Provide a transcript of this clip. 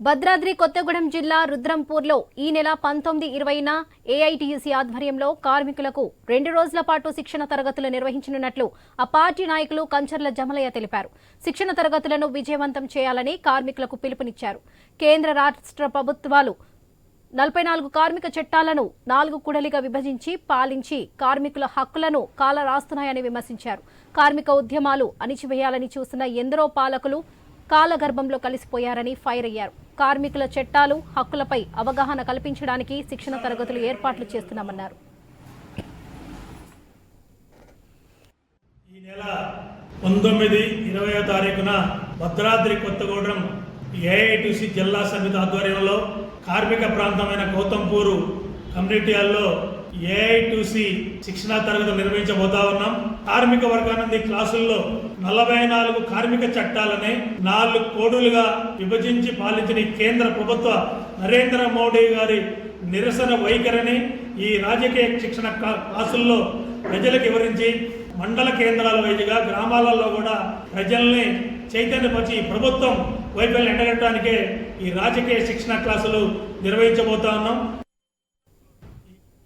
భద్రాద్రి కొత్తగూడెం జిల్లా రుద్రంపూర్లో ఈ నెల పంతొమ్మిది ఇరవైన ఏఐటీయూసీ ఆధ్వర్యంలో కార్మికులకు రెండు రోజుల పాటు శిక్షణ తరగతులు నిర్వహించనున్నట్లు ఆ పార్టీ నాయకులు కంచర్ల జమలయ్య తెలిపారు. శిక్షణ తరగతులను విజయవంతం చేయాలని కార్మికులకు పిలుపునిచ్చారు. కేంద్ర రాష్ట్ర ప్రభుత్వాలు నలభై నాలుగు కార్మిక చట్టాలను నాలుగు కుడలిగా విభజించి పాలించి కార్మికుల హక్కులను కాల రాస్తున్నాయని విమర్శించారు. కార్మిక ఉద్యమాలు అణిచివేయాలని చూసిన ఎందరో పాలకులు కాలగర్భంలో కలిసిపోయారని ఫైర్ అయ్యారు. కార్మికుల చట్టాలు హక్కులపై అవగాహన కల్పించడానికి శిక్షణ తరగతులు ఏర్పాట్లు చేస్తున్నామన్నారు. ఈ నెల పంతొమ్మిది ఇరవై తారీఖున భద్రాద్రి కొత్తగూడెం ఏఐటిసి జిల్లా సమితి ఆధ్వర్యంలో కార్మిక ప్రాంతమైన గౌతంపూరు కమ్యూనిటీ హాల్లో ఏఐటిసి శిక్షణా తరగతులు నిర్వహించబోతా ఉన్నాం. కార్మిక వర్గానంది క్లాసుల్లో నలభై నాలుగు కార్మిక చట్టాలని నాలుగు కోడులుగా విభజించి పాలించిన కేంద్ర ప్రభుత్వ నరేంద్ర మోడీ గారి నిరసన వైఖరిని ఈ రాజకీయ శిక్షణ క్లా- క్లాసుల్లో ప్రజలకు వివరించి మండల కేంద్రాల వైద్యుగా గ్రామాలలో కూడా ప్రజల్ని చైతన్యపరిచి ప్రభుత్వం వైఫల్యం ఎండగట్టడానికే ఈ రాజకీయ శిక్షణ క్లాసులు నిర్వహించబోతా ఉన్నాం.